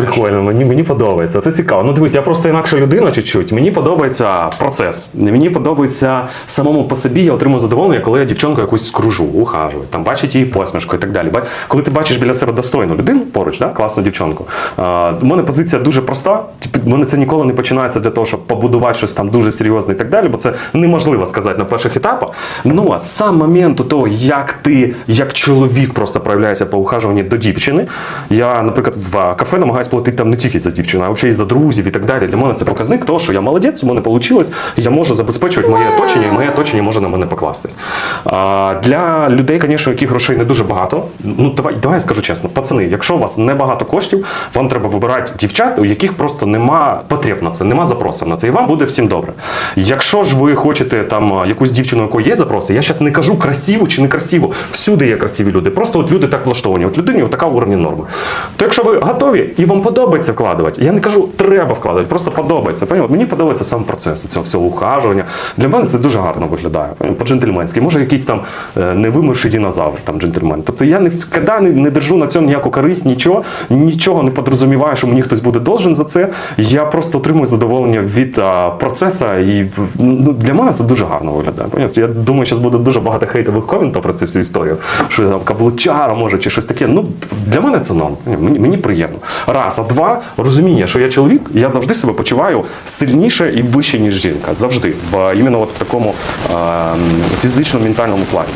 Прикольно, мені, мені подобається. Це цікаво. Ну дивись, я просто інакша людина чуть-чуть. Мені подобається процес. Мені подобається самому по собі. Я отримую задоволення, коли я дівчонку якусь кружу, ухажую, там бачить її посмішку і так далі. Коли ти бачиш біля себе достойну людину поруч, да, класну дівчонку. У мене позиція дуже проста. Мене це ніколи не починається для того, щоб побудувати щось там дуже серйозне і так далі, бо це неможливо сказати на перших етапах. Ну а сам момент того, як ти, як чоловік просто проявляється по ухажуванні до дівчини. Я, наприклад, в кафе намагаюся платити там не тільки за дівчину, а взагалі і за друзів і так далі. Для мене це показник того, що я молодець, у мене вийшло, я можу забезпечувати моє оточення, і моє оточення може на мене покластись. А, для людей, звісно, яких грошей не дуже багато. Ну давай, давай я скажу чесно, пацани, якщо у вас не багато коштів, вам треба вибирати дівчат, у яких просто нема потреб на це, нема запросів на це, і вам буде всім добре. Якщо ж ви хочете там якусь дівчину, у якої є запроси, я зараз не кажу красиву чи не красиву. Всюди є красиві люди. Просто от люди так влаштовані. От людині така уровні норми. То якщо ви готові і вам подобається вкладувати, я не кажу, треба вкладати, просто подобається. Понятно? Мені подобається сам процес цього всього ухажування. Для мене це дуже гарно виглядає. По-джентльменськи. Може, якийсь там е, невимирший динозавр, там джентльмен. Тобто я не не, не держу на цьому ніяку користь, нічого, нічого не подрозуміваю, що мені хтось буде должен за це. Я просто отримую задоволення від а, процесу, і ну, для мене це дуже гарно виглядає. Понятно? Я думаю, зараз буде дуже багато хейтових коментів про цю всю історію, що там каблучара може чи щось таке. Ну для мене це норм. Мені, мені приємно. Раз, а два розуміння, що я чоловік, я завжди себе почуваю сильніше і вище, ніж жінка. Завжди. В іменно от в такому а, фізично-ментальному плані.